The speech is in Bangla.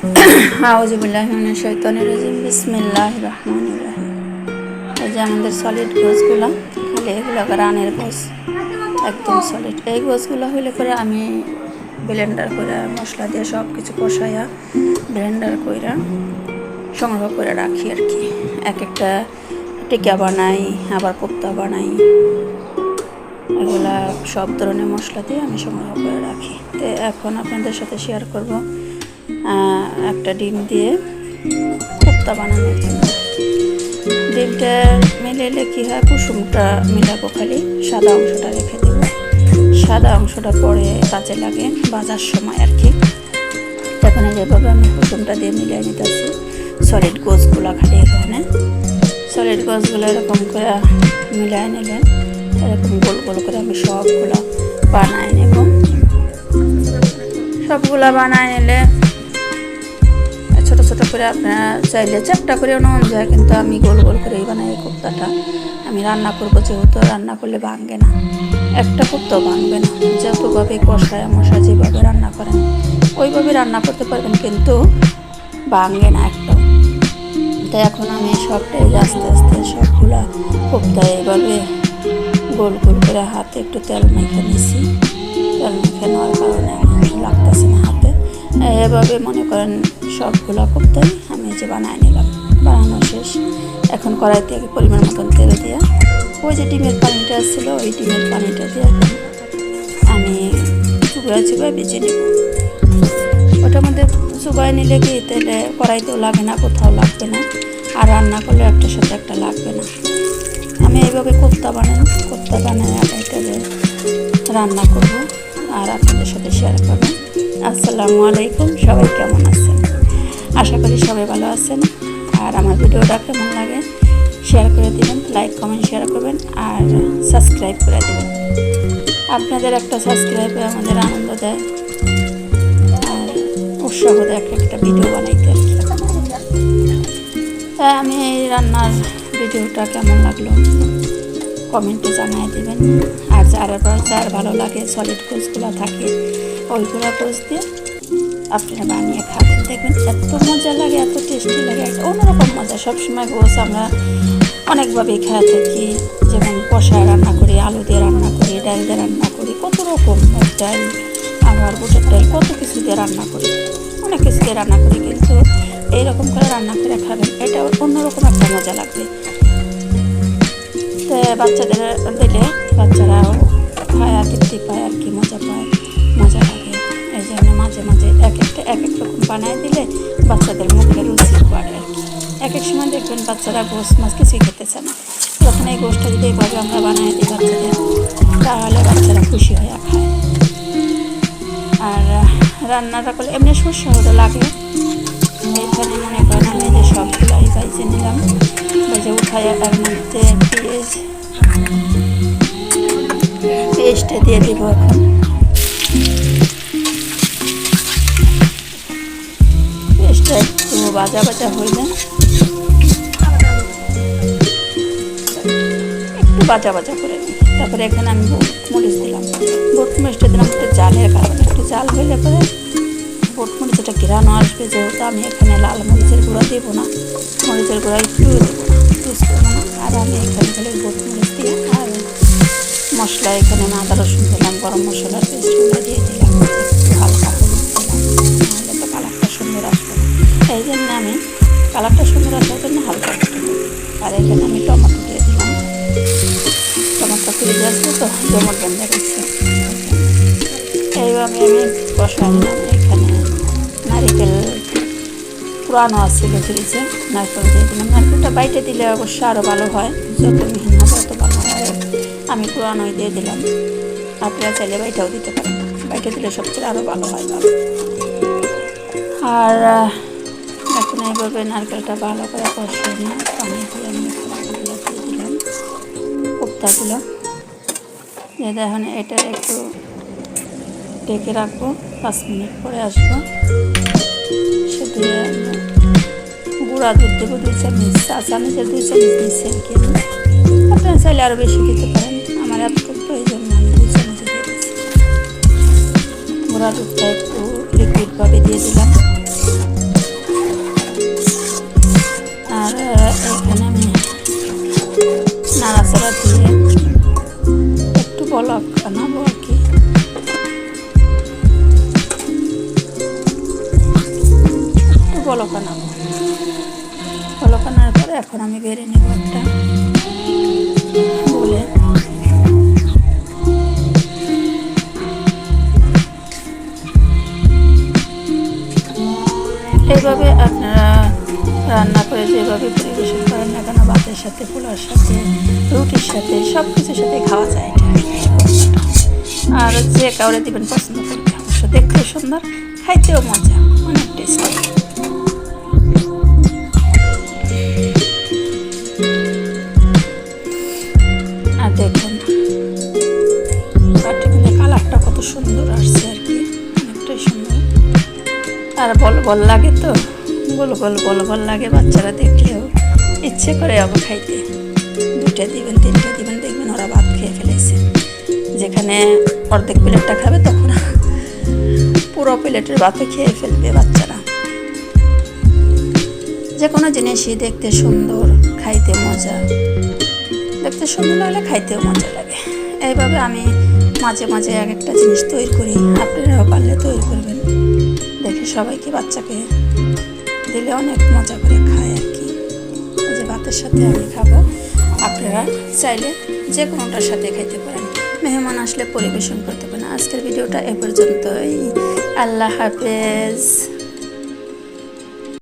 আউজিবুল্লাহমিনের শৈতনের বিসমিল্লাহ রহমান রাহিম এই যে আমাদের সলিড গোছগুলো, খালি এগুলো রানের গোছ। একদম সলিড এই গোছগুলো হইলে করে আমি ব্লেন্ডার করে, মশলা দিয়ে সব কিছু কষাইয়া ব্লেন্ডার কইরা সংগ্রহ করে রাখি আর কি। এক একটা টিকা বানাই, আবার কোপ্তা বানাই। এগুলা সব ধরনের মশলা দিয়ে আমি সংগ্রহ করে রাখি। তো এখন আপনাদের সাথে শেয়ার করব একটা ডিম দিয়ে কোপ্তা বানানোর জন্য। ডিমটা মিলাইলে কী হয়, কুসুমটা মিলাবো খালি, সাদা অংশটা রেখে দেব। সাদা অংশটা পরে কাজে লাগে বাজার সময় আর কি। এখন যেভাবে আমি কুসুমটা দিয়ে মিলিয়ে নিতেছি। সলিড গোছগুলো খালি এখানে সলিড গোছগুলো এরকম করে মিলিয়ে নিলে এরকম গোল গোল করে আমি সবগুলো বানায় নেব। সবগুলা বানায় নিলে ছোট ছোট করে আপনারা চাইলে চ্যাপটা করে নেওয়া যায়, কিন্তু আমি গোল গোল করেই বানাই কোপ্তাটা। আমি রান্না করব যেহেতু, রান্না করলে ভাঙবে না। একটা কোপ্তাও ভাঙবে না। যতভাবে কষায় মশা যেভাবে রান্না করেন, ওইভাবে রান্না করতে পারবেন, কিন্তু ভাঙবে না একটাও। তাই এখন আমি সবটাই আস্তে আস্তে সবগুলা কোপ্তা এইভাবে গোল গোল করে হাতে একটু তেল মেখে নিছি। তেল মেখে নেওয়ার কারণে লাগতেছে না হাতে। এভাবে মনে করেন সবগুলা কোপ্তাই আমি যে বানায় নিলাম। বানানো শেষ। এখন কড়াইতে পরিমাণ মতন তেল দিয়ে, ওই যে ডিমের পানিটা ছিল, ওই ডিমের পানিটা দিয়ে আমি চুবড়া চুবড়া বেজে নেব। ওটার মধ্যে চুবাই নিলে কি তেলে কড়াইতেও লাগে না, কোথাও লাগবে না। আর রান্না করলে একটার সাথে একটা লাগবে না। আমি এইভাবে কোপ্তা বানাই কোপ্তা বানাই আমি এটাকে রান্না করব। আর আপনাদের সাথে শেয়ার করব। আসসালামু আলাইকুম, সবাই কেমন আছেন? আশা করি সবাই ভালো আছেন। আর আমার ভিডিওটা কেমন লাগে শেয়ার করে দিবেন লাইক কমেন্ট শেয়ার করবেন, আর সাবস্ক্রাইব করে দিবেন। আপনাদের একটা সাবস্ক্রাইবে আমাদের আনন্দ দেয়, আর উৎসাহ দেয় একটা একটা ভিডিও বানাইতে তাই আমি এই রান্নার ভিডিওটা কেমন লাগল কমেন্টে জানিয়ে দেবেন। আর যার যার ভালো লাগে সলিড কোচগুলো থাকে, ওইগুলো কোচ দিয়ে আপনারা বানিয়ে খাবেন দেখবেন এত মজা লাগে, এত টেস্টি লাগে। একটা অন্যরকম মজা। সবসময় গোস আমরা অনেকভাবেই খেয়ে থাকি। যেমন কষায় রান্না করি, আলু দিয়ে রান্না করি, ডাল দিয়ে রান্না করি, কত রকম ডাল, আবার বুটের ডাল, কত কিছু দিয়ে রান্না করি। অনেক কিছু দিয়ে রান্না করি, কিন্তু এইরকম করে রান্না করে খাবেন, এটা অন্যরকম একটা মজা লাগবে। বাচ্চাদের দিলে বাচ্চারাও খায় আর তৃপ্তি পায় আর কি, মজা পায়। বানায় দিলে বাচ্চাদের মুখে রুচি বাড়ে আর কি। এক এক সময় দেখবেন বাচ্চারা গোস মাছ কিছুই খেতেছে না। যখন এই গোষ্ঠটা যদি এইভাবে আমরা বানাই দিই বাচ্চাদের, তাহলে বাচ্চারা খুশি হয়ে খায়। আর রান্নাটা করলে এমনি সুস্বাদু লাগে এখানে মনে করেন আমি যে সবগুলো বাইজে নিলাম। বাইজে উঠাই তার মধ্যে পেঁয়াজ পেস্টটা দিয়ে দেবো এখন। একটু বাজা বাজা হইলে। একটু বাজা বাজা করে তারপরে এখানে আমি মরিচ দিলাম। মরিচটা দিলাম একটু জালের কারণে। একটু জাল হইলে পরে বুট মরিচটা ঘেরানো আসবে। যেহেতু আমি এখানে লাল মরিচের গুঁড়া দেবো না, মরিচের গুঁড়া একটু দেবো না। আর আমি এখানে এই জন্য আমি কালারটা সুন্দর আসার জন্য হালকা। আর এখানে আমি টমেটো দিয়ে দিলাম। টমেটো ফ্রিজ আসবে তো জমট বেঁধে গেছে এইভাবে আমি বসাই নিলাম এখানে নারিকেল পুরানো আছিল ফ্রিজে নারকেল দিয়ে দিলাম। নারকেলটা বাইটে দিলে অবশ্য আরও ভালো হয়, যত হবে তত ভালো হয়। আমি পুরানোই দিয়ে দিলাম। আপনারা চাইলে বাইটাও দিতে পারেন। বাইটে দিলে সবচেয়ে আরও ভালো হয় আর এইভাবে নারকেলটা ভালো করে কষিয়ে নিয়ে পানি দিয়ে আমি মশলাগুলো দিয়ে দিলাম। কোপ্তাগুলো। দিয়ে এটা একটু ঢেকে রাখব পাঁচ মিনিট পরে আসব। সে দিয়ে গুঁড়া দুধ দেবো দুই চামচ চা চামচের দুই চামচ দিচ্ছি আর কি আপনারা চাইলে আরও বেশি দিতে পারেন আমার এতটুকু প্রয়োজন না, আমি দুই চামচ দিয়ে দিচ্ছি। গুঁড়া দুধটা একটু লিকুইডভাবে দিয়ে দিলাম। মশলা দিয়ে একটু বলক বানাবো আর কি? একটু বলক বানাবো বলক আনার পরে এখন আমি বেরিয়ে নেব একটা বলে এইভাবে আপনারা রান্না করে যেভাবে পরিবেশন করেন না কেন, ভাতের সাথে, পোলার সাথে, রুটির সাথে সব কিছুর সাথে খাওয়া যায় আর যে কাউরে দিবেন পছন্দ করবে অবশ্য দেখতেও সুন্দর, খাইতেও মজা, অনেক টেস্টি। আর দেখুন কালারটা কত সুন্দর আসছে আর কি, অনেকটাই সুন্দর। আর বল বল লাগে তো? বল গোল গোল বল লাগে বাচ্চারা দেখলেও। ইচ্ছে করে আবার খাইতে। দুইটা দিবেন, তিনটা দিবেন, দেখবেন ওরা ভাত খেয়ে ফেলেছে। যেখানে অর্ধেক প্লেটটা খাবে তখন পুরো প্লেটের ভাতে খেয়ে ফেলবে বাচ্চারা। যে কোনো জিনিসই দেখতে সুন্দর, খাইতে মজা। দেখতে সুন্দর লাগলে খাইতেও মজা লাগে। এইভাবে আমি মাঝে মাঝে এক একটা জিনিস তৈরি করি। আপনারাও পারলে তৈরি করবেন। দেখে সবাইকে বাচ্চাকে দিলে অনেক মজা করে খায় আর কি। যে ভাতের সাথে আমি খাব। আপনারা চাইলে যে কোনোটার সাথে খাইতে পারেন। মেহমান আসলে পরিবেশন করতে পারেন আজকের ভিডিওটা এ পর্যন্তই। আল্লাহ হাফেজ।